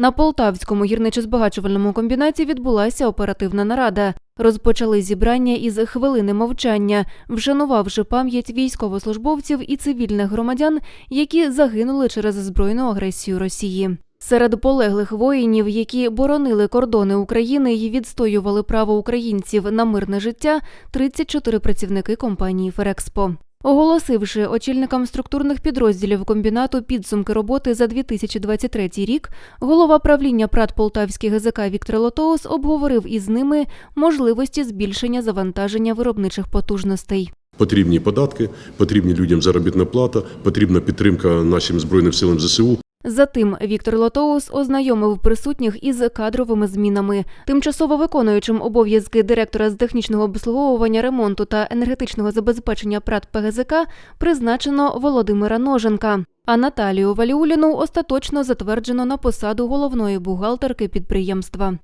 На Полтавському гірничо-збагачувальному комбінаті відбулася оперативна нарада. Розпочали зібрання із хвилини мовчання, вшанувавши пам'ять військовослужбовців і цивільних громадян, які загинули через збройну агресію Росії. Серед полеглих воїнів, які боронили кордони України і відстоювали право українців на мирне життя, 34 працівники компанії Ферекспо. Оголосивши очільникам структурних підрозділів комбінату підсумки роботи за 2023 рік, голова правління ПРАТ Полтавський ГЗК Віктор Лотоус обговорив із ними можливості збільшення завантаження виробничих потужностей. Потрібні податки, потрібні людям заробітна плата, потрібна підтримка нашим збройним силам ЗСУ. Затим Віктор Лотоус ознайомив присутніх із кадровими змінами. Тимчасово виконуючим обов'язки директора з технічного обслуговування, ремонту та енергетичного забезпечення ПРАТ ПГЗК призначено Володимира Ноженка. А Наталію Валіуліну остаточно затверджено на посаду головної бухгалтерки підприємства.